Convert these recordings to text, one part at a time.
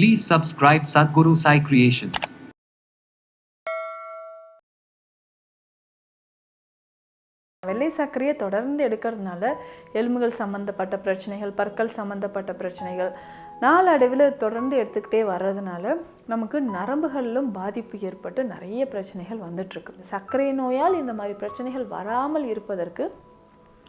Please subscribe Sadhguru Sai Creations. வெள்ளை சர்க்கரையை தொடர்ந்து எடுக்கிறதுனால எலும்புகள் சம்மந்தப்பட்ட பிரச்சனைகள் பற்கள் சம்மந்தப்பட்ட பிரச்சனைகள் நாளடைவில் தொடர்ந்து எடுத்துக்கிட்டே வர்றதுனால நமக்கு நரம்புகளிலும் பாதிப்பு ஏற்பட்டு நிறைய பிரச்சனைகள் வந்துட்டுருக்கு சர்க்கரை நோயால் இந்த மாதிரி பிரச்சனைகள் வராமல் இருப்பதற்கு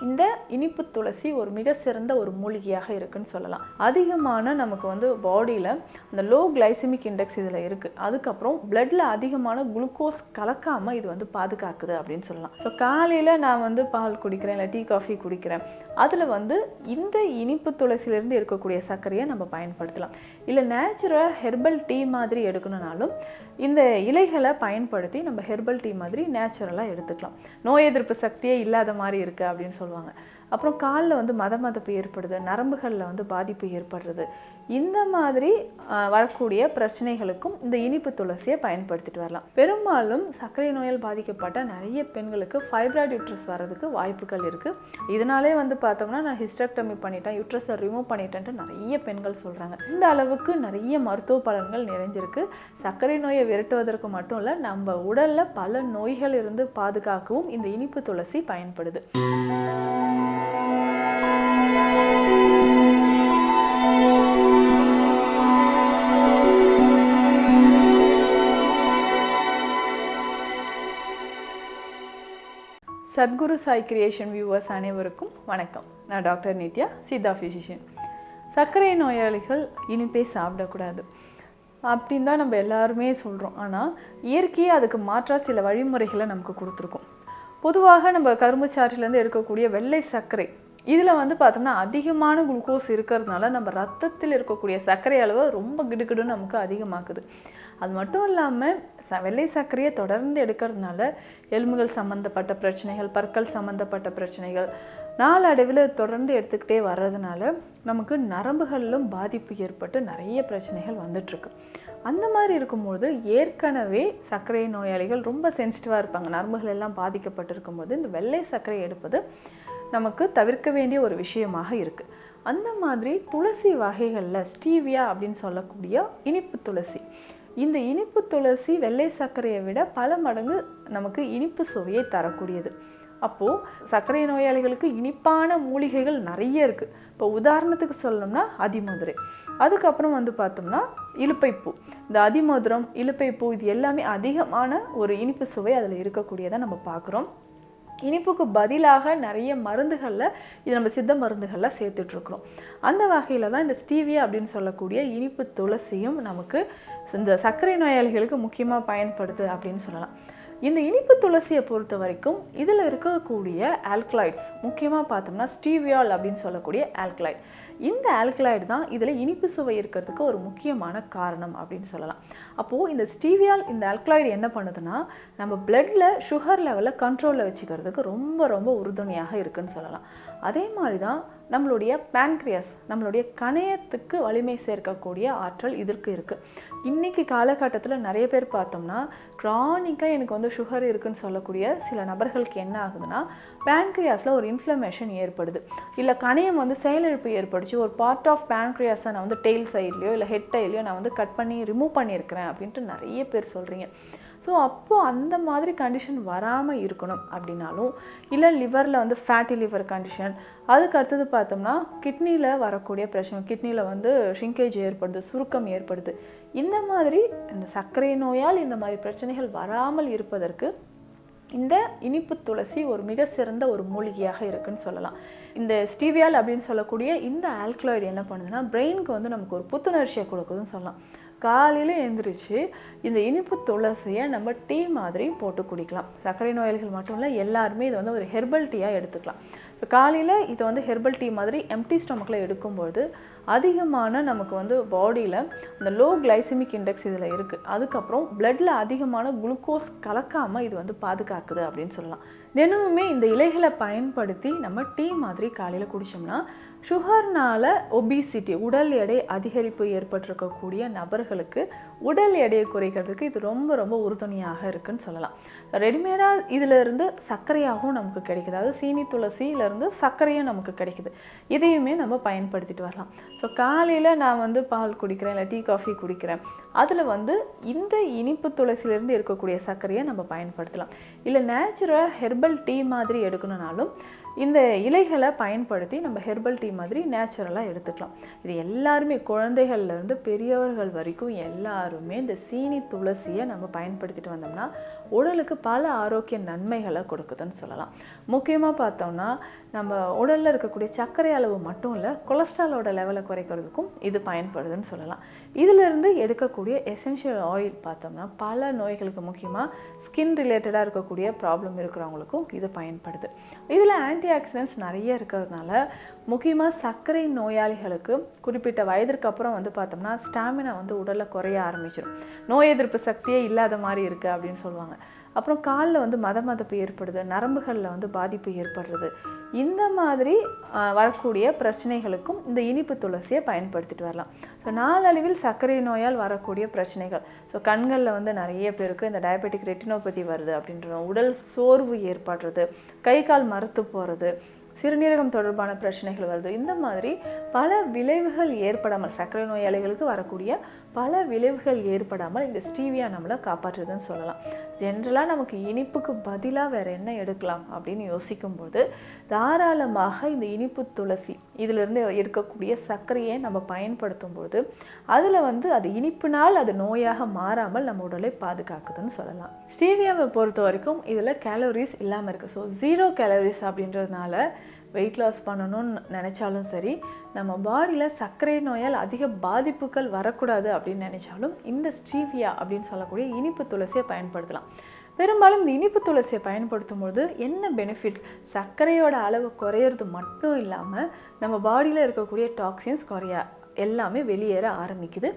இந்த இனிப்பு துளசி ஒரு மிக சிறந்த ஒரு மூலிகையாக இருக்குன்னு சொல்லலாம். அதிகமான நமக்கு வந்து பாடியில் அந்த லோ கிளைசிமிக் இண்டெக்ஸ் இதில் இருக்குது அதுக்கப்புறம் பிளட்டில் அதிகமான குளுக்கோஸ் கலக்காமல் இது வந்து பாதுகாக்குது அப்படின்னு சொல்லலாம். ஸோ காலையில் நான் வந்து பால் குடிக்கிறேன் இல்லை டீ காஃபி குடிக்கிறேன். அதில் வந்து இந்த இனிப்பு துளசியிலேருந்து இருக்கக்கூடிய சர்க்கரையை நம்ம பயன்படுத்தலாம். இல்லை நேச்சுரல் ஹெர்பல் டீ மாதிரி எடுக்கணுனாலும் இந்த இலைகளை பயன்படுத்தி நம்ம ஹெர்பல் டீ மாதிரி நேச்சுரலாக எடுத்துக்கலாம். நோய் எதிர்ப்பு சக்தியே இல்லாத மாதிரி இருக்குது அப்படின்னு சொல்லுவாங்க. அப்புறம் காலில் வந்து மத மதப்பு ஏற்படுது நரம்புகளில் வந்து பாதிப்பு ஏற்படுறது. இந்த மாதிரி வரக்கூடிய பிரச்சனைகளுக்கும் இந்த இனிப்பு துளசியை பயன்படுத்திட்டு வரலாம். பெரும்பாலும் சர்க்கரை நோயால் பாதிக்கப்பட்ட நிறைய பெண்களுக்கு ஃபைப்ராய்டு யூட்ரஸ் வர்றதுக்கு வாய்ப்புகள் இருக்குது இதனாலே வந்து பார்த்தோம்னா நான் ஹிஸ்டக்டமி பண்ணிட்டேன் யூட்ரஸை ரிமூவ் பண்ணிட்டேன்ட்டு நிறைய பெண்கள் சொல்கிறாங்க இந்த அளவுக்கு நிறைய மருத்துவ பலன்கள் நிறைஞ்சிருக்கு. சர்க்கரை நோயை விரட்டுவதற்கு மட்டும் இல்லை நம்ம உடலில் பல நோய்கள் இருந்து பாதுகாக்கவும் இந்த இனிப்பு துளசி பயன்படுது. சத்குரு சாய் கிரியேஷன் வியூவர்ஸ் அனைவருக்கும் வணக்கம். நான் டாக்டர் நித்யா சித்தா ஃபிசிஷியன் சர்க்கரை நோயாளிகள் இனிப்பே சாப்பிடக்கூடாது. அப்படின்னு தான் நம்ம எல்லாருமே சொல்கிறோம் ஆனால் இயற்கையே அதுக்கு மாற்றாக சில வழிமுறைகளை நமக்கு கொடுத்துருக்கோம். பொதுவாக நம்ம கரும்புச்சாற்றிலேருந்து எடுக்கக்கூடிய வெள்ளை சர்க்கரை இதில் வந்து பார்த்தோம்னா அதிகமான குளுக்கோஸ் இருக்கிறதுனால நம்ம ரத்தத்தில் இருக்கக்கூடிய சர்க்கரை அளவை ரொம்ப கிடுகிடுன்னு நமக்கு அதிகமாக்குது. அது மட்டும் இல்லாமல் ச வெள்ளை சர்க்கரையை தொடர்ந்து எடுக்கிறதுனால எலும்புகள் சம்மந்தப்பட்ட பிரச்சனைகள் பற்கள் சம்மந்தப்பட்ட பிரச்சனைகள் நாளடைவில் தொடர்ந்து எடுத்துக்கிட்டே வர்றதுனால நமக்கு நரம்புகளிலும் பாதிப்பு ஏற்பட்டு நிறைய பிரச்சனைகள் வந்துட்டுருக்கு. அந்த மாதிரி இருக்கும்போது ஏற்கனவே சர்க்கரை நோயாளிகள் ரொம்ப சென்சிட்டிவாக இருப்பாங்க. நரம்புகள் எல்லாம் பாதிக்கப்பட்டிருக்கும் போது இந்த வெள்ளை சர்க்கரை எடுப்பது நமக்கு தவிர்க்க வேண்டிய ஒரு விஷயமாக இருக்குது அந்த மாதிரி துளசி வகைகளில் ஸ்டீவியா அப்படின்னு சொல்லக்கூடிய இனிப்பு துளசி. இந்த இனிப்பு துளசி வெள்ளை சர்க்கரையை விட பல மடங்கு நமக்கு இனிப்பு சுவையை தரக்கூடியது. அப்போது சர்க்கரை நோயாளிகளுக்கு இனிப்பான மூலிகைகள் நிறைய இருக்குது இப்போ உதாரணத்துக்கு சொல்லணும்னா அதிமதுரை. அதுக்கப்புறம் வந்து பார்த்தோம்னா இலுப்பைப்பூ. இந்த அதிமதுரம் இலுப்பைப்பூ இது எல்லாமே அதிகமான ஒரு இனிப்பு சுவை அதில் இருக்கக்கூடியதை நம்ம பார்க்குறோம். இனிப்புக்கு பதிலாக நிறைய மருந்துகளில் இது நம்ம சித்த மருந்துகளில் சேர்த்துட்ருக்குறோம். அந்த வகையில் தான் இந்த ஸ்டீவியா அப்படின்னு சொல்லக்கூடிய இனிப்பு துளசியும் நமக்கு இந்த சர்க்கரை நோயாளிகளுக்கு முக்கியமாக பயன்படுது அப்படின்னு சொல்லலாம். இந்த இனிப்பு துளசியை பொறுத்த வரைக்கும் இதில் இருக்கக்கூடிய ஆல்கலாய்ட்ஸ் முக்கியமாக பார்த்தோம்னா ஸ்டீவியால் அப்படின்னு சொல்லக்கூடிய ஆல்கலாய்ட் இந்த ஆல்கலாய்டு தான் இதில் இனிப்பு சுவை இருக்கிறதுக்கு ஒரு முக்கியமான காரணம் அப்படின்னு சொல்லலாம். அப்போது இந்த ஸ்டீவியால் இந்த ஆல்கலாய்டு என்ன பண்ணுதுன்னா நம்ம பிளட்டில் சுகர் லெவலை கண்ட்ரோலில் வச்சுக்கிறதுக்கு ரொம்ப ரொம்ப உறுதுணையாக இருக்குன்னு சொல்லலாம். அதே மாதிரி தான் நம்மளுடைய பேன்க்ரியாஸ் நம்மளுடைய கணையத்துக்கு வலிமை சேர்க்கக்கூடிய ஆற்றல் இதற்கு இருக்குது இன்றைக்கி காலகட்டத்தில் நிறைய பேர் பார்த்தோம்னா க்ரானிக்காக எனக்கு வந்து சுகர் இருக்குதுன்னு சொல்லக்கூடிய சில நபர்களுக்கு என்ன ஆகுதுன்னா பேன்க்ரியாஸில் ஒரு இன்ஃப்ளமேஷன் ஏற்படுது. இல்லை கணையம் வந்து செயலிழப்பு ஏற்படுச்சு ஒரு பார்ட் ஆஃப் பேன்க்ரியாஸை நான் வந்து டெய்ல் சைட்லேயோ இல்லை ஹெட் டைலையோ நான் வந்து கட் பண்ணி ரிமூவ் பண்ணியிருக்கிறேன் அப்படின்ட்டு நிறைய பேர் சொல்கிறீங்க ஸோ அப்போது அந்த மாதிரி கண்டிஷன் வராமல் இருக்கணும் அப்படின்னாலும் இல்லை லிவரில் வந்து ஃபேட்டி லிவர் கண்டிஷன் அதுக்கு அடுத்தது பார்த்தோம்னா கிட்னியில் வரக்கூடிய பிரச்சனை கிட்னியில் வந்து ஷிங்கேஜ் ஏற்படுது சுருக்கம் ஏற்படுது. இந்த மாதிரி இந்த சர்க்கரை நோயால் இந்த மாதிரி பிரச்சனைகள் வராமல் இருப்பதற்கு இந்த இனிப்பு துளசி ஒரு மிக சிறந்த ஒரு மூலிகையாக இருக்குன்னு சொல்லலாம். இந்த ஸ்டீவியால் அப்படின்னு சொல்லக்கூடிய இந்த ஆல்கலாய்டு என்ன பண்ணுதுன்னா பிரெயினுக்கு வந்து நமக்கு ஒரு புத்துணர்ச்சியை கொடுக்குதுன்னு சொல்லலாம். காலையில் எழுந்திரிச்சு இந்த இனிப்பு துளசியை நம்ம டீ மாதிரி போட்டு குடிக்கலாம். சர்க்கரை நோயாளிகள் மட்டும் இல்லை எல்லாருமே இது வந்து ஒரு ஹெர்பல் டீயாக எடுத்துக்கலாம். இப்போ காலையில் இதை வந்து ஹெர்பல் டீ மாதிரி எம்டி ஸ்டொமக்கில் எடுக்கும்போது அதிகமான நமக்கு வந்து பாடியில் அந்த லோ கிளைசிமிக் இண்டெக்ஸ் இதில் இருக்குது அதுக்கப்புறம் பிளட்டில் அதிகமான குளுக்கோஸ் கலக்காமல் இது வந்து பாதுகாக்குது அப்படின்னு சொல்லலாம். தினமுமே இந்த இலைகளை பயன்படுத்தி நம்ம டீ மாதிரி காலையில் குடித்தோம்னா சுகர்னால ஒபிசிட்டி உடல் எடை அதிகரிப்பு ஏற்பட்டிருக்கக்கூடிய நபர்களுக்கு உடல் எடையை குறைக்கிறதுக்கு இது ரொம்ப ரொம்ப உறுதுணையாக இருக்குன்னு சொல்லலாம். ரெடிமேடாக இதிலிருந்து சர்க்கரையாகவும் நமக்கு கிடைக்குது. அதாவது சீனி துளசியிலேருந்து சர்க்கரையும் நமக்கு கிடைக்குது. இதையுமே நம்ம பயன்படுத்திட்டு வரலாம். ஸோ காலையில் நான் வந்து பால் குடிக்கிறேன் இல்லை டீ காஃபி குடிக்கிறேன். அதில் வந்து இந்த இனிப்பு துளசியிலேருந்து இருக்கக்கூடிய சர்க்கரையை நம்ம பயன்படுத்தலாம். இல்லை நேச்சுரல் ஹெர்பல் டீ மாதிரி எடுக்கணுனாலும் இந்த இலைகளை பயன்படுத்தி நம்ம ஹெர்பல் டீ மாதிரி நேச்சுரலாக எடுத்துக்கலாம். இது எல்லாருமே குழந்தைகள்லேருந்து பெரியவர்கள் வரைக்கும் எல்லாருமே இந்த சீனி துளசியை நம்ம பயன்படுத்திட்டு வந்தோம்னா உடலுக்கு பல ஆரோக்கிய நன்மைகளை கொடுக்குதுன்னு சொல்லலாம். முக்கியமாக பார்த்தோம்னா நம்ம உடலில் இருக்கக்கூடிய சர்க்கரை அளவு மட்டும் இல்லை கொலஸ்ட்ராலோட லெவலை குறைக்கிறதுக்கும் இது பயன்படுதுன்னு சொல்லலாம். இதிலிருந்து எடுக்கக்கூடிய எசென்ஷியல் ஆயில் பார்த்தோம்னா பல நோய்களுக்கு முக்கியமாக ஸ்கின் ரிலேட்டடாக இருக்கக்கூடிய ப்ராப்ளம் இருக்கிறவங்களுக்கும் இது பயன்படுது. இதில் ஆன்டி ஆக்சிடென்ட்ஸ் நிறைய இருக்கிறதுனால முக்கியமாக சர்க்கரை நோயாளிகளுக்கு குறிப்பிட்ட வயதிற்கு அப்புறம் வந்து பார்த்தோம்னா ஸ்டாமினா வந்து உடலில் குறைய ஆரம்பிச்சிடும் நோய் எதிர்ப்பு சக்தியே இல்லாத மாதிரி இருக்குது அப்படின்னு சொல்லுவாங்க. அப்புறம் காலில் வந்து மத மதப்பு ஏற்படுது நரம்புகளில் வந்து பாதிப்பு ஏற்படுறது. இந்த மாதிரி வரக்கூடிய பிரச்சனைகளுக்கும் இந்த இனிப்பு துளசியை பயன்படுத்திட்டு வரலாம். ஸோ நாளளவில் சர்க்கரை நோயால் வரக்கூடிய பிரச்சனைகள். ஸோ கண்களில் வந்து நிறைய பேருக்கு இந்த டயபெட்டிக் ரெட்டினோபதி வருது அப்படின்ற உடல் சோர்வு ஏற்படுறது கை கால் மறுத்து போகிறது சிறுநீரகம் தொடர்பான பிரச்சனைகள் வருது. இந்த மாதிரி பல விளைவுகள் ஏற்படாமல் சர்க்கரை நோயாளிகளுக்கு வரக்கூடிய பல விளைவுகள் ஏற்படாமல் இந்த ஸ்டீவியா நம்மளை காப்பாற்றுதுன்னு சொல்லலாம். ஜென்ரலாக நமக்கு இனிப்புக்கு பதிலாக வேறு என்ன எடுக்கலாம் அப்படின்னு யோசிக்கும்போது தாராளமாக இந்த இனிப்பு துளசி இதிலிருந்து எடுக்கக்கூடிய சர்க்கரையை நம்ம பயன்படுத்தும் போது அதில் வந்து அது இனிப்புனால் அது நோயாக மாறாமல் நம்ம உடலை பாதுகாக்குதுன்னு சொல்லலாம். ஸ்டீவியாவை பொறுத்த வரைக்கும் இதில் கேலரிஸ் இல்லாமல் இருக்குது ஸோ ஜீரோ கேலரிஸ் அப்படின்றதுனால வெயிட் லாஸ் பண்ணணும்னு நினச்சாலும் சரி நம்ம பாடியில் சர்க்கரை நோயால் அதிக பாதிப்புகள் வரக்கூடாது அப்படின்னு நினச்சாலும் இந்த ஸ்டீவியா அப்படின்னு சொல்லக்கூடிய இனிப்பு துளசியை பயன்படுத்தலாம். பெரும்பாலும் இந்த இனிப்பு துளசியை பயன்படுத்தும்போது என்ன பெனிஃபிட்ஸ் சர்க்கரையோட அளவு குறையிறது மட்டும் இல்லாமல் நம்ம பாடியில் இருக்கக்கூடிய டாக்ஸின்ஸ் குறைய எல்லாமே வெளியேற ஆரம்பிக்குது.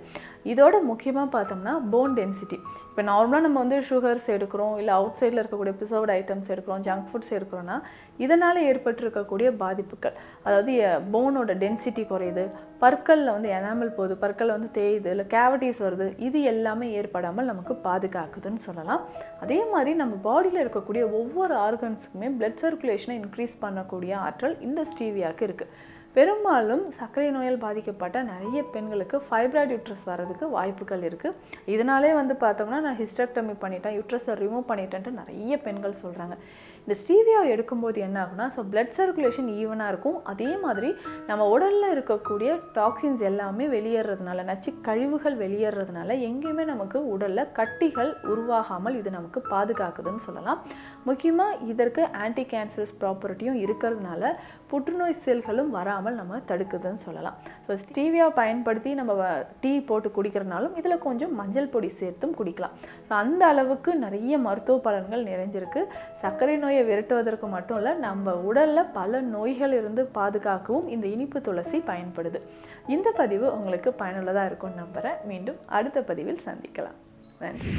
இதோட முக்கியமாக பார்த்தோம்னா போன் டென்சிட்டி இப்போ நார்மலாக நம்ம வந்து சுகர்ஸ் எடுக்கிறோம் இல்லை அவுட் சைடில் இருக்கக்கூடிய ப்ரிசர்வ்ட் ஐட்டம்ஸ் எடுக்கிறோம் ஜங்க் ஃபுட்ஸ் எடுக்கிறோன்னா இதனால் ஏற்பட்டிருக்கக்கூடிய பாதிப்புகள் அதாவது போனோட டென்சிட்டி குறையுது பற்களில் வந்து எனாமல் போகுது பற்கள் வந்து தேயுது இல்லை கேவிட்டிஸ் வருது இது எல்லாமே ஏற்படாமல் நமக்கு பாதுகாக்குதுன்னு சொல்லலாம். அதே மாதிரி நம்ம பாடியில் இருக்கக்கூடிய ஒவ்வொரு ஆர்கன்ஸுக்குமே பிளட் சர்க்குலேஷனை இன்க்ரீஸ் பண்ணக்கூடிய ஆற்றல் இந்த ஸ்டீவியாவுக்கு இருக்குது பெரும்பாலும் சர்க்கரை நோயால் பாதிக்கப்பட்ட நிறைய பெண்களுக்கு ஃபைப்ராய்டு யூட்ரஸ் வர்றதுக்கு வாய்ப்புகள் இருக்குது இதனாலே வந்து பார்த்தோம்னா நான் ஹிஸ்டெக்டமி பண்ணிட்டேன் யூட்ரஸை ரிமூவ் பண்ணிட்டேன்ட்டு நிறைய பெண்கள் சொல்கிறாங்க இந்த ஸ்டீவியாவை எடுக்கும்போது என்ன ஆகும்னா ஸோ பிளட் சர்க்குலேஷன் ஈவனாக இருக்கும். அதே மாதிரி நம்ம உடலில் இருக்கக்கூடிய டாக்ஸின்ஸ் எல்லாமே வெளியேறதுனால நச்சு கழிவுகள் வெளியேறதுனால எங்கேயுமே நமக்கு உடலில் கட்டிகள் உருவாகாமல் இது நமக்கு பாதுகாக்குதுன்னு சொல்லலாம். முக்கியமாக இதற்கு ஆன்டி கேன்சர்ஸ் ப்ராப்பர்ட்டியும் இருக்கிறதுனால புற்றுநோய் செல்களும் வராமல் நம்ம தடுக்குதுன்னு சொல்லலாம். ஸோ ஸ்டீவியா பயன்படுத்தி நம்ம டீ போட்டு குடிக்கிறனாலும் இதில் கொஞ்சம் மஞ்சள் பொடி சேர்த்தும் குடிக்கலாம். ஸோ அந்த அளவுக்கு நிறைய மருத்துவ பலன்கள் நிறைஞ்சிருக்கு. சர்க்கரை நோய் நோயை விரட்டுவதற்கு மட்டும் இல்லை நம்ம உடலில் பல நோய்கள் இருந்து பாதுகாக்கவும் இந்த இனிப்பு துளசி பயன்படுது. இந்த பதிவு உங்களுக்கு பயனுள்ளதாக இருக்கும்னு நம்புகிறேன் மீண்டும் அடுத்த பதிவில் சந்திக்கலாம். நன்றி.